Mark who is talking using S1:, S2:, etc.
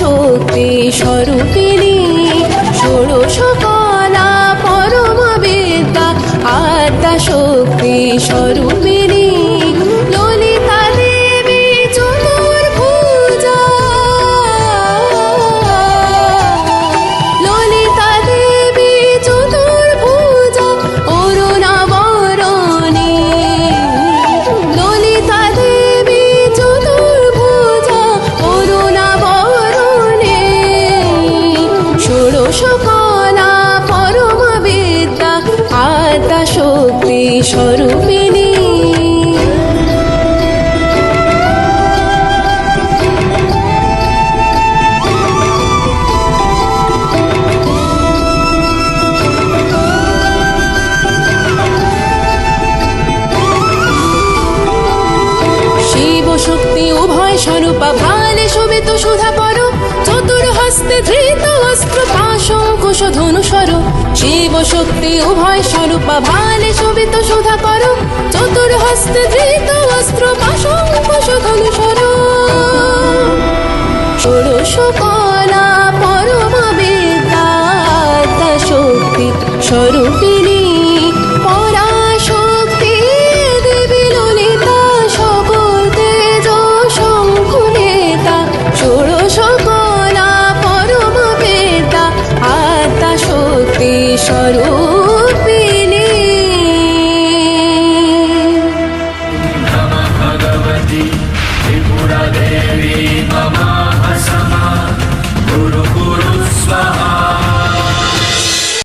S1: শক্তি স্বরূপিণী ষোড় কলা পরম বিদ্যা আদ্যা শক্তি স্বরূপ স্বরূপিণী। শক্তি উভয় স্বরূপা ভালে শোভিত সুধা পর চতুর হস্তে ধৃত অস্ত্র পাশঙ্কুশ ধনু স্বর শিব শক্তি উভয় স্বরূপ শোভিত সুধা পর চতুর হস্তে ধৃত অস্ত্র পাশঙ্কুশ ধনু স্বর ষোড়শ কলা পরম বিদ্যা শক্তি স্বরূপিণী स्वरूपिणे भगवती त्रिपुरदेवी मम असमा
S2: गुरु गुरु स्वाहा